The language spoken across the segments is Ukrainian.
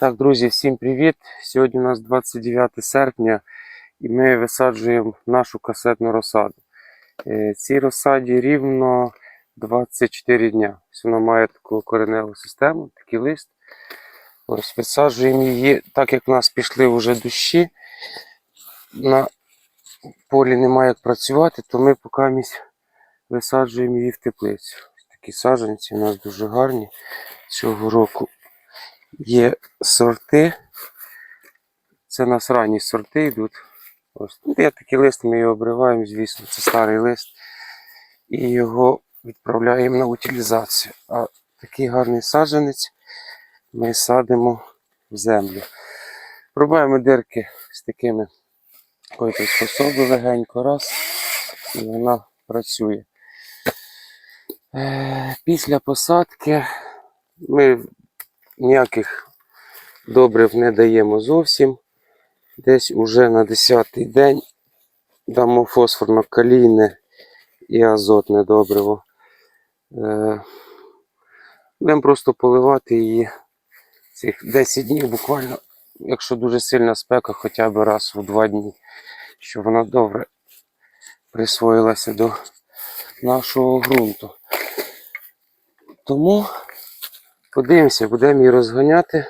Так, друзі, всім привіт! Сьогодні у нас 29 серпня і ми висаджуємо нашу касетну розсаду. Е, Цій розсаді рівно 24 дня. Ось Вона має таку кореневу систему, такий лист. Ось висаджуємо її, так як в нас пішли вже дощі, на полі немає як працювати, то ми поки висаджуємо її в теплицю. Такі саджанці у нас дуже гарні цього року. Є сорти. Це у нас ранні сорти йдуть. Ось є такий лист, ми його обриваємо, звісно, це старий лист. І його відправляємо на утилізацію. А такий гарний саджанець ми садимо в землю. Пробуємо дирки з такими якоюсь способи легенько раз, і вона працює. Е, Після посадки ми ніяких добрив не даємо зовсім. Десь уже на 10-й день дамо фосфорно-калійне і азотне добриво. Е, Будемо просто поливати її цих 10 днів буквально, якщо дуже сильна спека, хоча б раз у 2 дні, щоб вона добре присвоїлася до нашого ґрунту. Тому Подивимося, будемо її розганяти,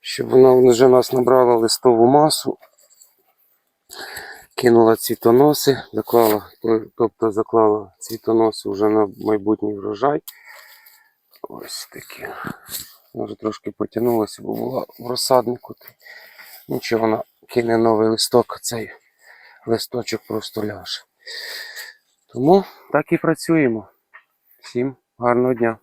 щоб вона вже нас набрала листову масу, кинула цвітоноси, заклала, тобто заклала цвітоноси вже на майбутній врожай. Ось таке. Може трошки потягнулося, бо була в розсаднику. Нічого вона кине новий листок, цей листочок просто ляже. Тому так і працюємо. Всім гарного дня!